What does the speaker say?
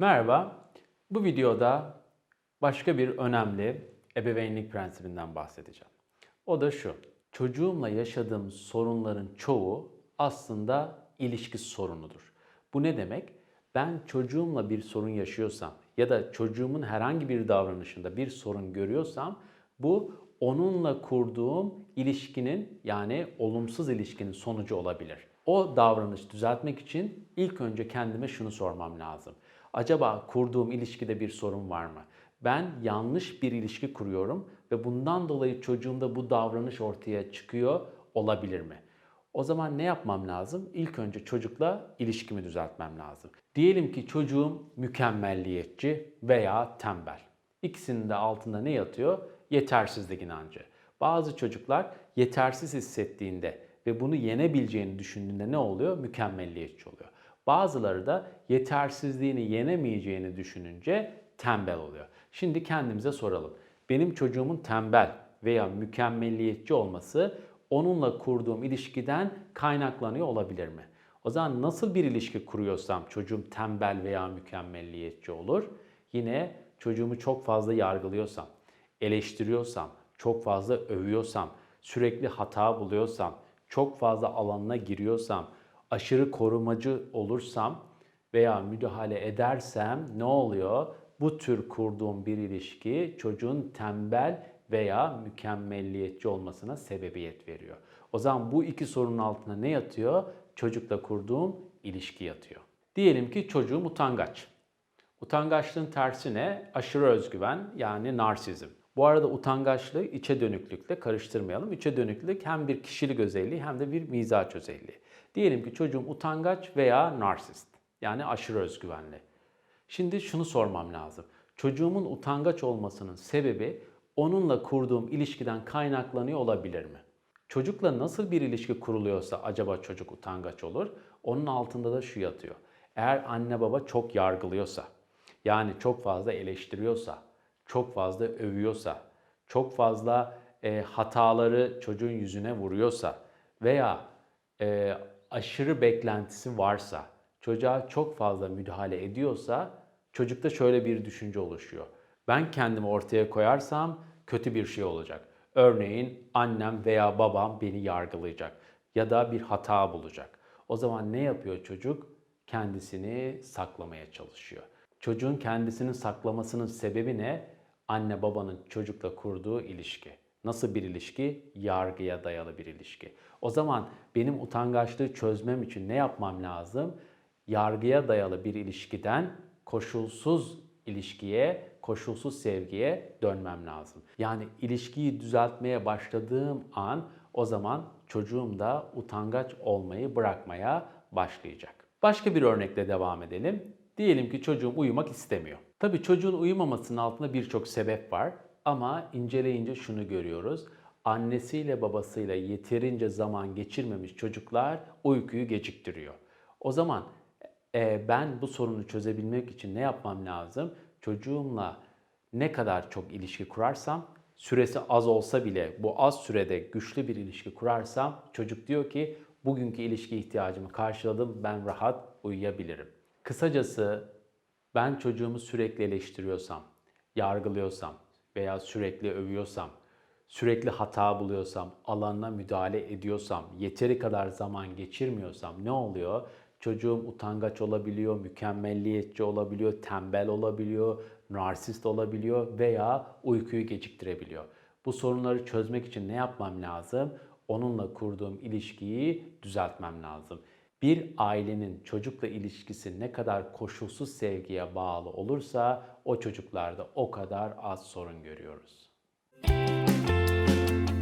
Merhaba. Bu videoda başka bir önemli ebeveynlik prensibinden bahsedeceğim. O da şu. Çocuğumla yaşadığım sorunların çoğu aslında ilişki sorunudur. Bu ne demek? Ben çocuğumla bir sorun yaşıyorsam ya da çocuğumun herhangi bir davranışında bir sorun görüyorsam bu onunla kurduğum ilişkinin yani olumsuz ilişkinin sonucu olabilir. O davranış düzeltmek için ilk önce kendime şunu sormam lazım. Acaba kurduğum ilişkide bir sorun var mı? Ben yanlış bir ilişki kuruyorum ve bundan dolayı çocuğumda bu davranış ortaya çıkıyor olabilir mi? O zaman ne yapmam lazım? İlk önce çocukla ilişkimi düzeltmem lazım. Diyelim ki çocuğum mükemmelliyetçi veya tembel. İkisinin de altında ne yatıyor? Yetersizlik inancı. Bazı çocuklar yetersiz hissettiğinde ve bunu yenebileceğini düşündüğünde ne oluyor? Mükemmelliyetçi oluyor. Bazıları da yetersizliğini yenemeyeceğini düşününce tembel oluyor. Şimdi kendimize soralım. Benim çocuğumun tembel veya mükemmelliyetçi olması onunla kurduğum ilişkiden kaynaklanıyor olabilir mi? O zaman nasıl bir ilişki kuruyorsam çocuğum tembel veya mükemmelliyetçi olur. Yine çocuğumu çok fazla yargılıyorsam, eleştiriyorsam, çok fazla övüyorsam, sürekli hata buluyorsam, çok fazla alanına giriyorsam, aşırı korumacı olursam veya müdahale edersem ne oluyor? Bu tür kurduğum bir ilişki çocuğun tembel veya mükemmelliyetçi olmasına sebebiyet veriyor. O zaman bu iki sorunun altına ne yatıyor? Çocukla kurduğum ilişki yatıyor. Diyelim ki çocuğum utangaç. Utangaçlığın tersi ne? Aşırı özgüven yani narsizm. Bu arada utangaçlığı içe dönüklükle karıştırmayalım. İçe dönüklük hem bir kişilik özelliği hem de bir mizaç özelliği. Diyelim ki çocuğum utangaç veya narsist. Yani aşırı özgüvenli. Şimdi şunu sormam lazım. Çocuğumun utangaç olmasının sebebi onunla kurduğum ilişkiden kaynaklanıyor olabilir mi? Çocukla nasıl bir ilişki kuruluyorsa acaba çocuk utangaç olur? Onun altında da şu yatıyor. Eğer anne baba çok yargılıyorsa, yani çok fazla eleştiriyorsa, çok fazla övüyorsa, çok fazla e, hataları çocuğun yüzüne vuruyorsa veya e, aşırı beklentisi varsa, çocuğa çok fazla müdahale ediyorsa çocukta şöyle bir düşünce oluşuyor. Ben kendimi ortaya koyarsam kötü bir şey olacak. Örneğin annem veya babam beni yargılayacak ya da bir hata bulacak. O zaman ne yapıyor çocuk? Kendisini saklamaya çalışıyor. Çocuğun kendisini saklamasının sebebi ne? Anne babanın çocukla kurduğu ilişki. Nasıl bir ilişki? Yargıya dayalı bir ilişki. O zaman benim utangaçlığı çözmem için ne yapmam lazım? Yargıya dayalı bir ilişkiden koşulsuz ilişkiye, koşulsuz sevgiye dönmem lazım. Yani ilişkiyi düzeltmeye başladığım an o zaman çocuğum da utangaç olmayı bırakmaya başlayacak. Başka bir örnekle devam edelim. Diyelim ki çocuğum uyumak istemiyor. Tabii çocuğun uyumamasının altında birçok sebep var ama inceleyince şunu görüyoruz. Annesiyle babasıyla yeterince zaman geçirmemiş çocuklar uykuyu geciktiriyor. O zaman e, ben bu sorunu çözebilmek için ne yapmam lazım? Çocuğumla ne kadar çok ilişki kurarsam, süresi az olsa bile bu az sürede güçlü bir ilişki kurarsam çocuk diyor ki bugünkü ilişki ihtiyacımı karşıladım ben rahat uyuyabilirim. Kısacası ben çocuğumu sürekli eleştiriyorsam, yargılıyorsam veya sürekli övüyorsam, sürekli hata buluyorsam, alanına müdahale ediyorsam, yeteri kadar zaman geçirmiyorsam ne oluyor? Çocuğum utangaç olabiliyor, mükemmelliyetçi olabiliyor, tembel olabiliyor, narsist olabiliyor veya uykuyu geciktirebiliyor. Bu sorunları çözmek için ne yapmam lazım? Onunla kurduğum ilişkiyi düzeltmem lazım. Bir ailenin çocukla ilişkisi ne kadar koşulsuz sevgiye bağlı olursa o çocuklarda o kadar az sorun görüyoruz. Müzik